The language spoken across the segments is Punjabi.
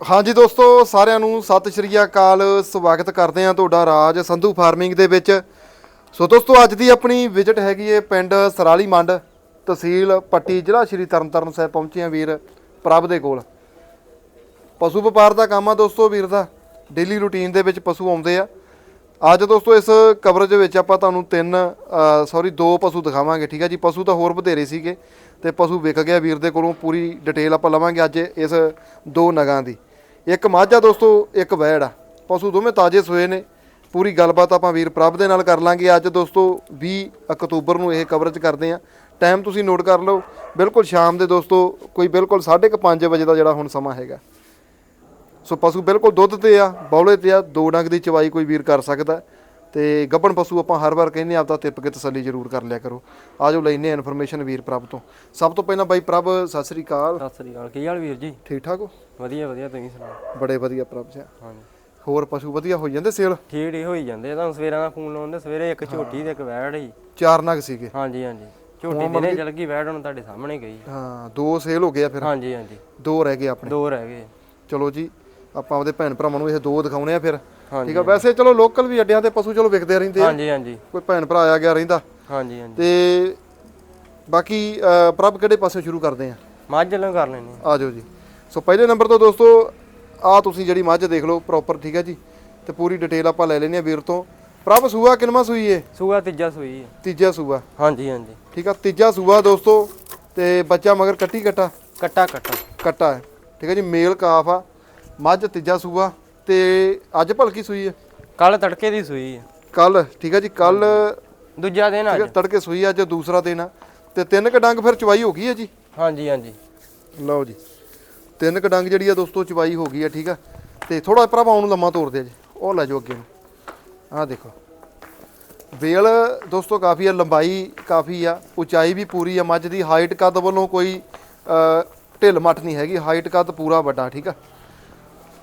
ਹਾਂਜੀ ਦੋਸਤੋ, ਸਾਰਿਆਂ ਨੂੰ ਸਤਿ ਸ਼੍ਰੀ ਅਕਾਲ। ਸਵਾਗਤ ਕਰਦੇ ਹਾਂ ਤੁਹਾਡਾ ਰਾਜ ਸੰਧੂ ਫਾਰਮਿੰਗ ਦੇ ਵਿੱਚ। ਸੋ ਦੋਸਤੋ, ਅੱਜ ਦੀ ਆਪਣੀ ਵਿਜ਼ਿਟ ਹੈਗੀ ਹੈ ਪਿੰਡ ਸਰਾਲੀ ਮੰਡ, ਤਹਿਸੀਲ ਪੱਟੀ, ਜ਼ਿਲ੍ਹਾ ਸ਼੍ਰੀ ਤਰਨਤਾਰਨ ਸਾਹਿਬ ਪਹੁੰਚੇ ਹਾਂ ਵੀਰ ਪ੍ਰਭ ਦੇ ਕੋਲ। ਪਸ਼ੂ ਵਪਾਰ ਦਾ ਕੰਮ ਆ ਦੋਸਤੋ ਵੀਰ ਦਾ। ਡੇਲੀ ਰੂਟੀਨ ਦੇ ਵਿੱਚ ਪਸ਼ੂ ਆਉਂਦੇ ਆ। ਅੱਜ ਦੋਸਤੋ, ਇਸ ਕਵਰੇਜ ਵਿੱਚ ਆਪਾਂ ਤੁਹਾਨੂੰ ਤਿੰਨ ਸੌਰੀ ਦੋ ਪਸ਼ੂ ਦਿਖਾਵਾਂਗੇ, ਠੀਕ ਹੈ ਜੀ? ਪਸ਼ੂ ਤਾਂ ਹੋਰ ਵਧੇਰੇ ਸੀਗੇ ਤੇ ਪਸ਼ੂ ਵਿਕ ਗਿਆ ਵੀਰ ਦੇ ਕੋਲੋਂ। ਪੂਰੀ ਡਿਟੇਲ ਆਪਾਂ ਲਵਾਂਗੇ ਅੱਜ ਇਸ ਦੋ ਨਗਾਂ ਦੀ। ਇੱਕ ਮਾਝਾ ਦੋਸਤੋ, ਇੱਕ ਵੈੜ ਆ। ਪਸ਼ੂ ਦੋਵੇਂ ਤਾਜ਼ੇ ਸੋਏ ਨੇ। ਪੂਰੀ ਗੱਲਬਾਤ ਆਪਾਂ ਵੀਰ ਪ੍ਰਭ ਦੇ ਨਾਲ ਕਰ ਲਾਂਗੇ ਅੱਜ ਦੋਸਤੋ 20 ਅਕਤੂਬਰ ਨੂੰ ਇਹ ਕਵਰੇਜ ਕਰਦੇ ਆ ਟਾਈਮ ਤੁਸੀਂ ਨੋਟ ਕਰ ਲਓ। ਬਿਲਕੁਲ ਸ਼ਾਮ ਦੇ ਦੋਸਤੋ, ਕੋਈ ਬਿਲਕੁਲ 5:30 ਵਜੇ ਦਾ ਜਿਹੜਾ ਹੁਣ ਸਮਾਂ ਹੈਗਾ। ਸੋ ਪਸ਼ੂ ਬਿਲਕੁਲ ਦੁੱਧ ਤੇ ਆ, ਬੌਲੇ ਤੇ ਆ, ਦੋ ਡੰਗ ਦੀ ਚਵਾਈ ਕੋਈ ਵੀਰ ਕਰ ਸਕਦਾ। ਤੇ ਗੱਭਣ ਪਸ਼ੂ ਆਪਾਂ ਹਰ ਵਾਰ ਕਹਿੰਦੇ ਆਪਦਾ ਤਿੱਪ ਕੇ ਤਸੱਲੀ ਜ਼ਰੂਰ ਕਰ ਲਿਆ ਕਰੋ। ਆਜੋ ਲੈਨੇ ਇਨਫੋਰਮੇਸ਼ਨ ਵੀਰ ਪ੍ਰਭ ਤੋਂ। ਸਭ ਤੋਂ ਪਹਿਲਾਂ ਬਾਈ ਪ੍ਰਭ ਸਤਿ ਸ੍ਰੀ ਅਕਾਲ। ਸਤਿ ਸ੍ਰੀ ਅਕਾਲ ਕੀ ਹਾਲ ਵੀਰ ਜੀ? ਠੀਕ ਠਾਕ ਹੋ? ਵਧੀਆ ਵਧੀਆ ਤੁਸੀਂ ਸੁਣਾਓ? ਬੜੇ ਵਧੀਆ ਪ੍ਰਭ ਜੀ। ਹਾਂਜੀ। ਹੋਰ ਪਸ਼ੂ ਵਧੀਆ ਹੋ ਜਾਂਦੇ ਸੇਲ? ਠੀਕ ਠੀਕ ਹੋਈ ਜਾਂਦੇ ਤੁਹਾਨੂੰ ਸਵੇਰਾਂ ਦਾ ਫੋਨ ਲਾਉਂਦੇ ਸਵੇਰੇ ਇੱਕ ਝੋਟੀ ਤੇ ਇੱਕ ਵੈੜ ਸੀ। ਚਾਰ ਨਗ ਸੀਗੇ। ਹਾਂਜੀ ਹਾਂਜੀ। ਝੋਟੀ ਦਿਨੇ ਚਲ ਗਈ ਵੈੜ ਹੁਣ ਤੁਹਾਡੇ ਸਾਹਮਣੇ ਗਈ। ਹਾਂ ਦੋ ਸੇਲ ਹੋ ਗਏ ਆ ਫਿਰ। ਹਾਂਜੀ ਹਾਂਜੀ। ਦੋ ਰਹਿ ਗਏ ਆਪਣੇ। ਦੋ ਰਹਿ ਗਏ। ਚਲੋ ਜੀ ਆਪਾਂ ਆਪਦੇ ਭੈਣ ਭਰਾਵਾਂ ਨੂੰ ਇਹ ਦੋ ਦਿਖਾਉਣੇ ਆ ਫਿਰ। ਠੀਕ ਆ ਵੈਸੇ ਚਲੋ ਲੋਕਲ ਵੀ ਅੱਡਿਆਂ ਤੇ ਪਸ਼ੂ ਚਲੋ ਵਿਕਦੇ ਰਹਿੰਦੇ ਆ। ਹਾਂਜੀ ਹਾਂਜੀ। ਕੋਈ ਭੈਣ ਭਰਾ ਆ ਗਿਆ ਰਹਿੰਦਾ। ਹਾਂਜੀ ਹਾਂਜੀ। ਤੇ ਬਾਕੀ ਪ੍ਰਭ ਕਿਹੜੇ ਪਾਸੇ ਸ਼ੁਰੂ ਕਰਦੇ ਆ? ਮੱਝ ਨੂੰ ਕਰ ਲੈਣੀ ਆ। ਜਾਓ ਜੀ। ਸੋ ਪਹਿਲੇ ਨੰਬਰ ਤੋਂ ਦੋਸਤੋ ਆ ਤੁਸੀਂ ਜਿਹੜੀ ਮੱਝ ਦੇਖ ਲਓ ਪ੍ਰੋਪਰ ਠੀਕ ਹੈ ਜੀ। ਤੇ ਪੂਰੀ ਡਿਟੇਲ ਆਪਾਂ ਲੈ ਲੈਣੀ ਆ ਵੀਰ ਤੋਂ। ਪ੍ਰਭ ਸੂਆ ਕਿਨਵਾ ਸੂਈ ਏ? ਸੂਆ ਤੀਜਾ ਸੂਈ ਹੈ ਤੀਜਾ ਸੂਆ। ਹਾਂਜੀ ਹਾਂਜੀ। ਠੀਕ ਆ ਤੀਜਾ ਸੂਆ ਦੋਸਤੋ ਤੇ ਬੱਚਾ ਮਗਰ ਕੱਟੀ ਕੱਟਾ ਕੱਟਾ ਕੱਟਾ ਕੱਟਾ ਹੈ। ਠੀਕ ਹੈ ਜੀ ਮੇਲ ਕਾਫ ਆ। ਮੱਝ ਤੀਜਾ ਸੂਆ। ਤੇ ਅੱਜ ਭਲਕੀ ਸੂਈ ਹੈ? ਕੱਲ ਤੜਕੇ ਦੀ ਸੂਈ ਹੈ। ਕੱਲ ਠੀਕ ਹੈ ਜੀ ਕੱਲ ਦੂਜਾ ਦਿਨ ਅੱਜ। ਤੜਕੇ ਸੂਈ ਅੱਜ ਦੂਸਰਾ ਦਿਨ ਆ। ਤੇ ਤਿੰਨ ਕ ਡੰਗ ਫਿਰ ਚਵਾਈ ਹੋ ਗਈ ਹੈ ਜੀ? ਹਾਂਜੀ ਹਾਂਜੀ। ਲਓ ਜੀ। ਤਿੰਨ ਕ ਡੰਗ ਜਿਹੜੀ ਆ ਦੋਸਤੋ ਚਵਾਈ ਹੋ ਗਈ ਆ ਠੀਕ ਆ। ਤੇ ਥੋੜਾ ਭਰਾਵਾ ਨੂੰ ਲੰਮਾ ਤੋੜਦੇ ਆ ਜੀ। ਉਹ ਲੈ ਜਾਓ ਅੱਗੇ ਨੂੰ। ਆਹ ਦੇਖੋ। ਵੇਲ ਦੋਸਤੋ ਕਾਫੀ ਆ ਲੰਬਾਈ ਕਾਫੀ ਆ ਉਚਾਈ ਵੀ ਪੂਰੀ ਆ। ਮੱਝ ਦੀ ਹਾਈਟ ਕੱਦ ਵੱਲੋਂ ਕੋਈ ਅ, ਢਿੱਲ ਮੱਠ ਨਹੀਂ ਹੈਗੀ। ਹਾਈਟ ਕੱਦ ਪੂਰਾ ਵੱਡਾ ਠੀਕ ਆ।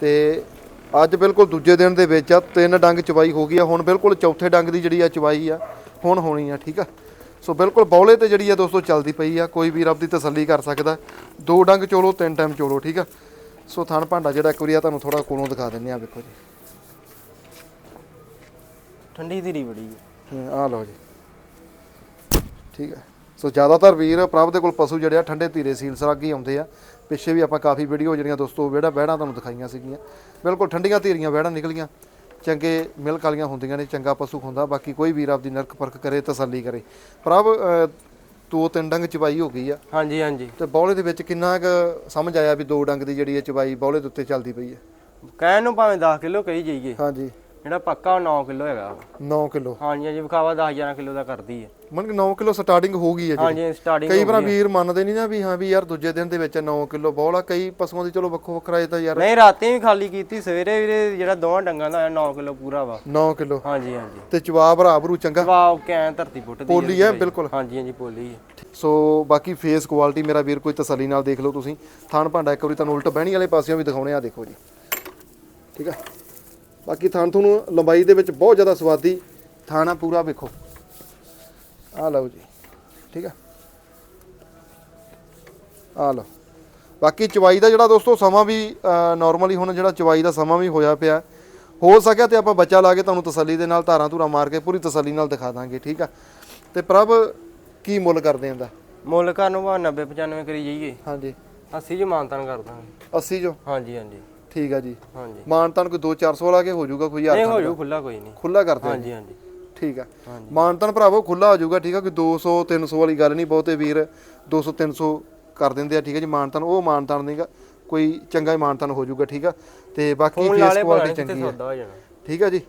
ਤੇ ਅੱਜ ਬਿਲਕੁਲ ਦੂਜੇ ਦਿਨ ਦੇ ਵਿੱਚ ਆ ਤਿੰਨ ਡੰਗ ਚਵਾਈ ਹੋ ਗਈ ਆ ਹੁਣ ਬਿਲਕੁਲ ਚੌਥੇ ਡੰਗ ਦੀ ਜਿਹੜੀ ਆ ਚਵਾਈ ਆ ਹੁਣ ਹੋਣੀ ਆ ਠੀਕ ਆ? ਸੋ ਬਿਲਕੁਲ ਬੌਲੇ ਤੇ ਜਿਹੜੀ ਆ ਦੋਸਤੋ ਚੱਲਦੀ ਪਈ ਆ ਕੋਈ ਵੀਰ ਆਪਦੀ ਤਸੱਲੀ ਕਰ ਸਕਦਾ। ਦੋ ਡੰਗ ਚੋਲੋ ਤਿੰਨ ਟਾਈਮ ਚੋਲੋ ਠੀਕ ਆ? ਸੋ ਥਣ ਭਾਂਡਾ ਜਿਹੜਾ ਇੱਕ ਵਾਰੀ ਆ ਤੁਹਾਨੂੰ ਥੋੜਾ ਕੋਲੋਂ ਦਿਖਾ ਦਿੰਨੇ ਆ ਵੇਖੋ ਜੀ। ਠੰਡੀ ਧੀਰੀ ਬੜੀ ਆ ਲਓ ਜੀ। ਠੀਕ ਹੈ ਸੋ ਜ਼ਿਆਦਾਤਰ ਵੀਰ ਪ੍ਰਭ ਦੇ ਕੋਲ ਪਸ਼ੂ ਜਿਹੜੇ ਆ ਠੰਡੇ ਧੀਰੇ ਸੀਲ ਸਰਾਗੀ ਆਉਂਦੇ ਆ। ਪਿੱਛੇ ਵੀ ਆਪਾਂ ਕਾਫੀ ਵੀਡੀਓ ਜਿਹੜੀਆਂ ਦੋਸਤੋ ਵਿਹੜਾ ਬਹਿੜਾਂ ਤੁਹਾਨੂੰ ਦਿਖਾਈਆਂ ਸੀਗੀਆਂ। ਬਿਲਕੁਲ ਠੰਡੀਆਂ ਧੀਰੀਆਂ ਬਹਿੜਾਂ ਨਿਕਲੀਆਂ। ਚੰਗੇ ਮਿਲਕ ਵਾਲੀਆਂ ਹੁੰਦੀਆਂ ਨੇ ਚੰਗਾ ਪਸ਼ੂ ਹੁੰਦਾ। ਬਾਕੀ ਕੋਈ ਵੀਰ ਆਪਦੀ ਨਰਕ ਪਰਖ ਕਰੇ ਤਸੱਲੀ ਕਰੇ। ਪ੍ਰਭ ਦੋ ਤਿੰਨ ਡੰਗ ਚਵਾਈ ਹੋ ਗਈ ਆ। ਹਾਂਜੀ ਹਾਂਜੀ। ਤੇ ਬੌਲੇ ਦੇ ਵਿੱਚ ਕਿੰਨਾ ਕੁ ਸਮਝ ਆਇਆ ਵੀ ਦੋ ਡੰਗ ਦੀ ਜਿਹੜੀ ਹੈ ਚਵਾਈ ਬੌਲੇ ਦੇ ਉੱਤੇ ਚੱਲਦੀ ਪਈ ਹੈ? ਕਹਿਣ ਨੂੰ ਭਾਵੇਂ 10 ਕਿਲੋ ਕਹੀ ਜਾਈਏ। ਹਾਂਜੀ। ਜਿਹੜਾ ਪੱਕਾ 9 ਕਿਲੋ ਹੈਗਾ। 9 ਕਿਲੋ। ਹਾਂਜੀ ਹਾਂਜੀ ਵਿਖਾਵਾ 10 11 ਕਿਲੋ ਦਾ ਕਰਦੀ ਹੈ ਮਨ ਕਿ 9 ਕਿਲੋ ਸਟਾਰਟਿੰਗ ਹੋ ਗਈ ਹੈ ਜੀ ਹਾਂਜੀ ਸਟਾਰਟਿੰਗ ਕਈ ਵਾਰ ਵੀਰ ਮੰਨਦੇ ਨਹੀਂ ਨਾ ਵੀ ਹਾਂ ਵੀ ਯਾਰ ਦੂਜੇ ਦਿਨ ਦੇ ਵਿੱਚ 9 ਕਿਲੋ ਬੌਲ ਆ ਕਈ ਪਸ਼ੂਆਂ ਦੀ ਚਲੋ ਵੱਖੋ ਵੱਖਰਾ ਇਹ ਤਾਂ ਯਾਰ ਨਹੀਂ ਰਾਤੀ ਵੀ ਖਾਲੀ ਕੀਤੀ ਸਵੇਰੇ ਵੀ ਜਿਹੜਾ ਦੋਵਾਂ ਡੰਗਾਂ ਦਾ 9 ਕਿਲੋ ਪੂਰਾ ਵਾ। 9 ਕਿਲੋ। ਹਾਂਜੀ ਹਾਂਜੀ। ਤੇ ਚਵਾ ਭਰਾ ਭਰੂ ਚੰਗਾ। ਵਾਓ ਕੈਂ ਧਰਤੀ ਪੁੱਟ ਦੀ ਪੋਲੀ ਹੈ ਬਿਲਕੁਲ। ਹਾਂਜੀ ਹਾਂਜੀ ਪੋਲੀ ਹੈ ਸੋ ਬਾਕੀ ਫੇਸ ਕੁਆਲਿਟੀ ਮੇਰਾ ਵੀਰ ਕੋਈ ਤਸੱਲੀ ਨਾਲ ਦੇਖ ਲਓ ਤੁਸੀਂ। ਥਣ ਭਾਂਡਾ ਇੱਕ ਵਾਰੀ ਤੁਹਾਨੂੰ ਉਲਟ ਬਹਿਣੀ ਵਾਲੇ ਪਾਸਿਓਂ ਵੀ ਦਿਖਾਉਣੇ ਆ ਦੇਖੋ ਜੀ। ਠੀਕ ਆ? ਬਾਕੀ ਥਣ ਤੁਹਾਨੂੰ ਲੰਬਾਈ ਦੇ ਵਿੱਚ ਬਹੁਤ ਜ਼ਿਆਦਾ ਸਵਾਦੀ ਥਾਣਾ ਪੂਰਾ ਵੇਖੋ। ਆ ਲਓ ਜੀ ਠੀਕ ਆ? ਆ ਲਓ। ਬਾਕੀ ਚਵਾਈ ਦਾ ਜਿਹੜਾ ਦੋਸਤੋ ਸਮਾਂ ਵੀ ਨਾਰਮਲੀ ਹੁਣ ਜਿਹੜਾ ਚਵਾਈ ਦਾ ਸਮਾਂ ਵੀ ਹੋਇਆ ਪਿਆ। ਹੋ ਸਕਿਆ ਤੇ ਆਪਾਂ ਬੱਚਾ ਲਾ ਕੇ ਤੁਹਾਨੂੰ ਤਸੱਲੀ ਦੇ ਨਾਲ ਧਾਰਾਂ ਧੂਰਾ ਮਾਰ ਕੇ ਪੂਰੀ ਤਸੱਲੀ ਨਾਲ ਦਿਖਾ ਦਾਂਗੇ ਠੀਕ ਆ? ਤੇ ਪ੍ਰਭ ਕੀ ਮੁੱਲ ਕਰਦੇ ਆਂ ਦਾ? ਮੁੱਲ ਕਰਨ ਨੂੰ 90 95 ਕਰੀ ਜਾਈਏ। ਹਾਂਜੀ। 80 ਚ ਮਾਨਤਨ ਕਰ ਦਾਂਗੇ। 80 ਜੋ ਹਾਂਜੀ ਹਾਂਜੀ। ਠੀਕ ਆ ਜੀ। ਹਾਂਜੀ। ਮਾਨਤਾਨ ਕੋਈ 2-400 ਵਾਲਾ ਕੇ ਹੋ ਜਾਊਗਾ ਕੋਈ ਨਹੀਂ ਯਾਰ ਹੋ ਜੂ ਖੁੱਲਾ ਕੋਈ ਨਹੀਂ। ਖੁੱਲਾ ਕਰਦੇ ਆ ਹਾਂਜੀ ਹਾਂਜੀ। ਠੀਕ ਆ। ਮਾਨਤਾਨ ਭਰਾਵੋ ਖੁੱਲਾ ਹੋ ਜਾਊਗਾ ਠੀਕ ਆ ਕੋਈ 200 300 ਵਾਲੀ ਗੱਲ ਨਹੀਂ ਬਹੁਤੇ ਵੀਰ 200 300 ਕਰ ਦਿੰਦੇ ਆ ਠੀਕ ਆ ਜੀ ਮਾਨਤਾਨ ਉਹ ਮਾਨਤਾਨ ਨਹੀਂਗਾ ਕੋਈ ਚੰਗਾ ਹੀ ਮਾਨਤਾਨ ਹੋ ਜਾਊਗਾ ਠੀਕ ਆ। ਤੇ ਬਾਕੀ ਫੋਨ ਫੇਸ ਲਾਲੇ ਕੁਆਲਿਟੀ ਭਰਾਣੀ ਕਿੱਥੇ ਚੰਗੀ ਸੌਦਾ ਹੋ ਜਾਣਾ। ਠੀਕ ਆ ਜੀ।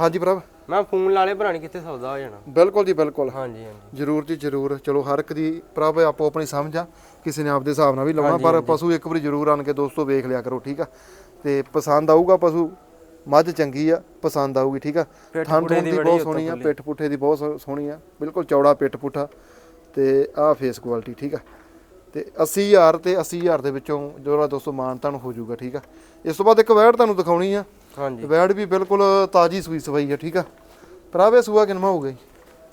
ਹਾਂਜੀ ਪ੍ਰਭ ਮੈਂ ਫੋਨ ਲਾਲੇ ਭਰਾਣੀ ਕਿੱਥੇ ਸੌਦਾ ਹੋ ਜਾਣਾ। ਬਿਲਕੁਲ ਜੀ ਬਿਲਕੁਲ। ਹਾਂਜੀ ਹਾਂਜੀ। ਜਰੂਰ ਜੀ ਜਰੂਰ। ਚਲੋ ਹਰ ਇੱਕ ਦੀ ਪ੍ਰਭ ਆਪੋ ਆਪਣੀ ਸਮਝ ਆ। ਕਿਸੇ ਨੇ ਆਪਦੇ ਹਿਸਾਬ ਨਾਲ ਵੀ ਲਾਉਣਾ ਪਰ ਪਸ਼ੂ ਇੱਕ ਵਾਰੀ ਜਰੂਰ ਆਣ ਕੇ ਦੋਸਤੋ ਵੇਖ ਲਿਆ ਕਰੋ ਠੀਕ ਆ। ਤੇ ਪਸੰਦ ਆਊਗਾ ਪਸ਼ੂ ਮੱਝ ਚੰਗੀ ਆ ਪਸੰਦ ਆਊਗੀ ਠੀਕ ਆ? ਥਣ ਦੀ ਬਹੁਤ ਸੋਹਣੀ ਆ। ਪਿੱਠ ਪੁੱਠੇ ਦੀ ਬਹੁਤ ਸੋਹਣੀ ਆ ਬਿਲਕੁਲ ਚੌੜਾ ਪਿੱਠ ਪੁੱਠਾ ਤੇ ਆਹ ਫੇਸ ਕੁਆਲਿਟੀ ਠੀਕ ਆ? ਤੇ 80000 ਤੇ 80000 ਦੇ ਵਿੱਚੋਂ ਜਿਹੜਾ ਦੋਸਤੋ ਮਾਨਤਾਨ ਹੋ ਜਾਊਗਾ ਠੀਕ ਆ? ਇਸ ਤੋਂ ਬਾਅਦ ਇੱਕ ਵੈੜ ਤੁਹਾਨੂੰ ਦਿਖਾਉਣੀ ਆ। ਹਾਂਜੀ। ਵੈੜ ਵੀ ਬਿਲਕੁਲ ਤਾਜੀ ਸੂਈ ਸਵਾਈ ਆ ਠੀਕ ਆ? ਭਰਾਵੇ ਸੂਆ ਕਿੰਨਾ ਹੋ ਗਈ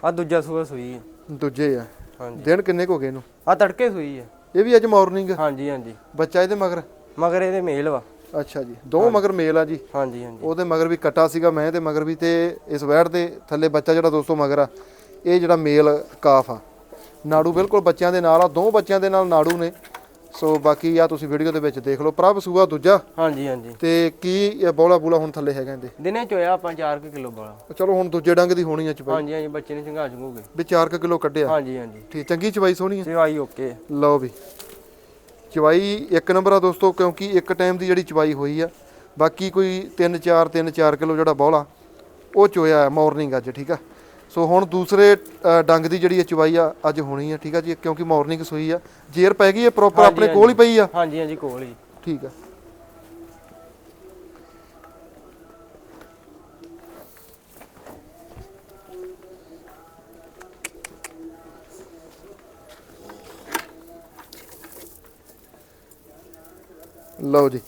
ਆ ਦੂਜਾ ਸੂਆ ਸੂਈ ਦੂਜੇ ਆ। ਹਾਂਜੀ। ਦਿਨ ਕਿੰਨੇ ਕੁ ਹੋ ਗਏ ਇਹਨੂੰ? ਆ ਤੜਕੇ ਸੂਈ ਹੈ ਇਹ ਵੀ ਅੱਜ ਮਾਰਨਿੰਗ। ਹਾਂਜੀ ਹਾਂਜੀ। ਬੱਚਾ ਇਹਦੇ ਮਗਰ? ਮਗਰ ਇਹਦੇ ਮੇਲ ਵਾ। ਅੱਛਾ ਜੀ। ਦੋ ਮਗਰ ਮੇਲ ਆ ਜੀ। ਹਾਂਜੀ ਹਾਂਜੀ। ਉਹਦੇ ਮਗਰ ਵੀ ਕੱਟਾ ਸੀਗਾ ਮੈਂ ਤੇ ਮਗਰ ਵੀ ਤੇ ਇਸ ਵੈੜ ਦੇ ਥੱਲੇ ਬੱਚਾ ਜਿਹੜਾ ਦੋਸਤੋ ਮਗਰ ਆ ਇਹ ਜਿਹੜਾ ਮੇਲ ਕਾਫ ਆ। ਨਾੜੂ ਬਿਲਕੁਲ ਬੱਚਿਆਂ ਦੇ ਨਾਲ ਆ ਦੋ ਬੱਚਿਆਂ ਦੇ ਨਾਲ ਨਾੜੂ ਨੇ। ਸੋ ਬਾਕੀ ਆ ਤੁਸੀਂ ਵੀਡੀਓ ਦੇ ਵਿੱਚ ਦੇਖ ਲਓ। ਪ੍ਰਭ ਸੂਆ ਦੂਜਾ। ਹਾਂਜੀ ਹਾਂਜੀ। ਤੇ ਕੀ ਬੋਲਾ ਬੂਲਾ ਹੁਣ ਥੱਲੇ ਹੈਗਾ ਇਹਦੇ? ਦਿਨੇ ਚੋਇਆ ਆਪਾਂ 4 ਕਿਲੋ ਬਾਲਾ। ਚਲੋ ਹੁਣ ਦੂਜੇ ਡੰਗ ਦੀ ਹੋਣੀ ਆ ਚਬਾਈ। ਹਾਂਜੀ ਹਾਂਜੀ ਬੱਚੇ ਨੇ ਚੰਗਾ ਚੰਗੂਗੇ ਵੀ 4 ਕਿਲੋ ਕੱਢਿਆ। ਹਾਂਜੀ ਹਾਂਜੀ। ਠੀਕ ਚੰਗੀ ਚਬਾਈ ਸੋਹਣੀ ਆ। ਚਵਾਈ ਓਕੇ। ਲਓ ਵੀ। ਚਵਾਈ ਇੱਕ ਨੰਬਰ ਆ ਦੋਸਤੋ ਕਿਉਂਕਿ ਇੱਕ ਟਾਈਮ ਦੀ ਜਿਹੜੀ ਚਵਾਈ ਹੋਈ ਆ ਬਾਕੀ ਕੋਈ 3 4 3 4 ਕਿਲੋ ਜਿਹੜਾ ਬੌਲਾ ਉਹ ਚੋਇਆ ਹੈ ਮਾਰਨਿੰਗ ਅੱਜ ਠੀਕ ਆ? ਸੋ ਹੁਣ ਦੂਸਰੇ ਡੰਗ ਦੀ ਜਿਹੜੀ ਚਵਾਈ ਆ ਅੱਜ ਹੋਣੀ ਆ ਠੀਕ ਆ ਜੀ? ਕਿਉਂਕਿ ਮਾਰਨਿੰਗ ਸੋਈ ਆ। ਜੇਰ ਪੈ ਗਈ ਹੈ ਪ੍ਰੋਪਰ ਆਪਣੇ ਕੋਲ ਹੀ ਪਈ ਆ? ਹਾਂਜੀ ਹਾਂਜੀ ਕੋਲ ਹੀ। ਠੀਕ ਆ। ਲਓ ਜੀ।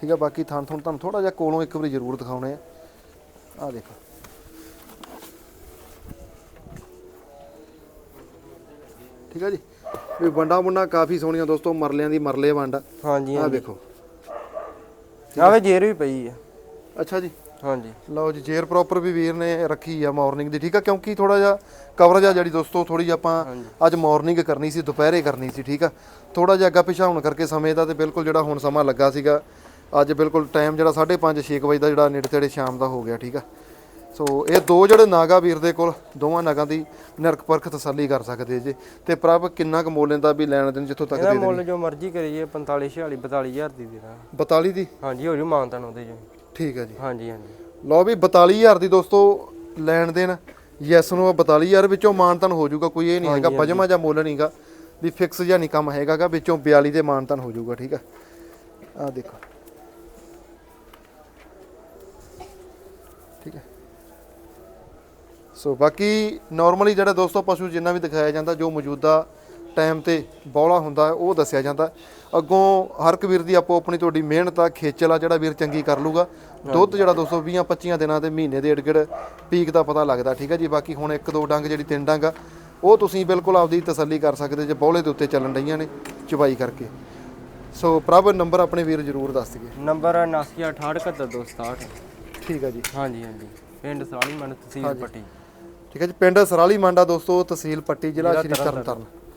ਠੀਕ ਆ ਬਾਕੀ ਥਾਂ ਥੁਣ ਤੁਹਾਨੂੰ ਥੋੜਾ ਜਿਹਾ ਕੋਲੋਂ ਇੱਕ ਵਾਰੀ ਜ਼ਰੂਰ ਦਿਖਾਉਣੇ ਆ। ਆ ਦੇਖੋ। ਠੀਕ ਆ ਜੀ। ਵੀ ਵੰਡਾ ਮੁੰਡਾ ਕਾਫੀ ਸੋਹਣੀਆਂ ਦੋਸਤੋ ਮਰਲਿਆਂ ਦੀ ਮਰਲੇ ਵੰਡ। ਆ ਹਾਂਜੀ ਹਾਂਜੀ। ਦੇਖੋ। ਆਵੇ ਜੇਰ ਵੀ ਪਈ ਆ। ਅੱਛਾ ਜੀ। ਹਾਂਜੀ। ਲਓ ਜੀ ਜੇਰ ਪ੍ਰੋਪਰ ਵੀ ਵੀਰ ਨੇ ਰੱਖੀ ਆ ਮਾਰਨਿੰਗ ਦੀ ਠੀਕ ਆ? ਕਿਉਂਕਿ ਥੋੜਾ ਜਿਹਾ ਕਵਰੇਜ ਆ ਜਿਹੜੀ ਦੋਸਤੋ ਥੋੜੀ ਜਿਹੀ ਆਪਾਂ ਅੱਜ ਮਾਰਨਿੰਗ ਕਰਨੀ ਸੀ ਦੁਪਹਿਰੇ ਕਰਨੀ ਸੀ ਠੀਕ ਆ? ਥੋੜਾ ਜਿਹਾ ਅੱਗਾ ਪਿਛਾ ਹੋਣ ਕਰਕੇ ਸਮੇਂ ਦਾ ਤੇ ਬਿਲਕੁਲ ਜਿਹੜਾ ਹੁਣ ਸਮਾਂ ਲੱਗਾ ਸੀਗਾ ਅੱਜ ਬਿਲਕੁਲ ਟਾਈਮ ਜਿਹੜਾ 5:30 6 ਵਜੇ ਦਾ ਜਿਹੜਾ ਨੇੜੇ ਤੇੜੇ ਸ਼ਾਮ ਦਾ ਹੋ ਗਿਆ ਠੀਕ ਆ? ਸੋ ਇਹ ਦੋ ਜਿਹੜੇ ਨਾਗਾ ਵੀਰ ਦੇ ਕੋਲ ਦੋਵਾਂ ਨਾਗਾਂ ਦੀ ਨਰਕ ਪਰਖ ਤਸੱਲੀ ਕਰ ਸਕਦੇ ਜੇ। ਤੇ ਪ੍ਰਭ ਕਿੰਨਾ ਕੁ ਮੁੱਲ ਲੈਂਦਾ ਵੀ ਲੈਣ ਦੇਣ ਜਿੱਥੋਂ ਤੱਕ ਇਹਦਾ ਦੇ ਮੁੱਲ ਜੋ ਮਰਜ਼ੀ ਕਰੀਏ 45 46 42000 ਦੀ ਦੇ ਦਾਂ 42 ਦੀ? ਹਾਂਜੀ ਹੋ ਜੂ ਮਾਨਤਾਨ ਉਹਦੇ ਜੋ। ਠੀਕ ਆ ਜੀ। ਹਾਂਜੀ ਹਾਂਜੀ। ਲਓ ਵੀ 42000 ਦੀ ਦੋਸਤੋ ਲੈਣ ਦੇਣ। ਯੈਸ ਨੂੰ 42000 ਵਿੱਚੋਂ ਮਾਨਤਨ ਹੋ ਜਾਊਗਾ ਕੋਈ ਇਹ ਨਹੀਂ ਹੈਗਾ ਬਜਮਾ ਜਾਂ ਮੁੱਲ ਨਹੀਂਗਾ ਵੀ ਫਿਕਸ ਜਾਂ ਨਹੀਂ ਕੰਮ ਹੈਗਾਗਾ ਵਿੱਚੋਂ 42 ਦੇ ਮਾਨਤਨ ਹੋ ਜਾਊਗਾ ਠੀਕ ਆ। ਆ ਦੇਖੋ। ਠੀਕ ਹੈ ਸੋ ਬਾਕੀ ਨਾਰਮਲੀ ਜਿਹੜਾ ਦੋਸਤੋ ਪਸ਼ੂ ਜਿੰਨਾ ਵੀ ਦਿਖਾਇਆ ਜਾਂਦਾ ਜੋ ਮੌਜੂਦਾ ਟਾਈਮ ਤੇ ਬੌਲਾ ਹੁੰਦਾ ਉਹ ਦੱਸਿਆ ਜਾਂਦਾ ਅੱਗੋਂ ਹਰ ਇੱਕ ਵੀਰ ਦੀ ਆਪੋ ਆਪਣੀ ਤੁਹਾਡੀ ਮਿਹਨਤ ਆ ਖੇਚਲ ਆ ਜਿਹੜਾ ਵੀਰ ਚੰਗੀ ਕਰ ਲੂਗਾ। ਦੁੱਧ ਜਿਹੜਾ ਦੋਸਤੋ 20 25 ਦਿਨਾਂ ਤੇ ਮਹੀਨੇ ਦੇ ਏੜ ਪੀਕ ਦਾ ਪਤਾ ਲੱਗਦਾ ਠੀਕ ਹੈ ਜੀ। ਬਾਕੀ ਹੁਣ ਇੱਕ ਦੋ ਡੰਗ ਜਿਹੜੀ ਤਿੰਨ ਡੰਗ ਆ ਉਹ ਤੁਸੀਂ ਬਿਲਕੁਲ ਆਪਦੀ ਤਸੱਲੀ ਕਰ ਸਕਦੇ ਜੇ ਬੌਲੇ ਦੇ ਉੱਤੇ ਚੱਲਣ ਡਈਆਂ ਨੇ ਚਵਾਈ ਕਰਕੇ। ਸੋ ਪ੍ਰਭ ਨੰਬਰ ਆਪਣੇ ਵੀਰ ਜਰੂਰ ਦੱਸ ਦਈਏ। ਨੰਬਰ 7968772267 ਠੀਕ ਹੈ ਜੀ। ਹਾਂਜੀ ਹਾਂਜੀ। ਪਿੰਡ ਸਾਲੀ ਮਨ ਤਹਿਸੀਲ ਪੱਟੀ। ਠੀਕ ਹੈ ਜੀ। ਪਿੰਡ ਸਰਾਲੀ ਮਾਂਡਾ ਦੋਸਤੋ ਤਹਿਸੀਲ ਪੱਟੀ ਜ਼ਿਲ੍ਹਾ ਸ਼੍ਰੀ ਤਰਨਤਾਰਨ।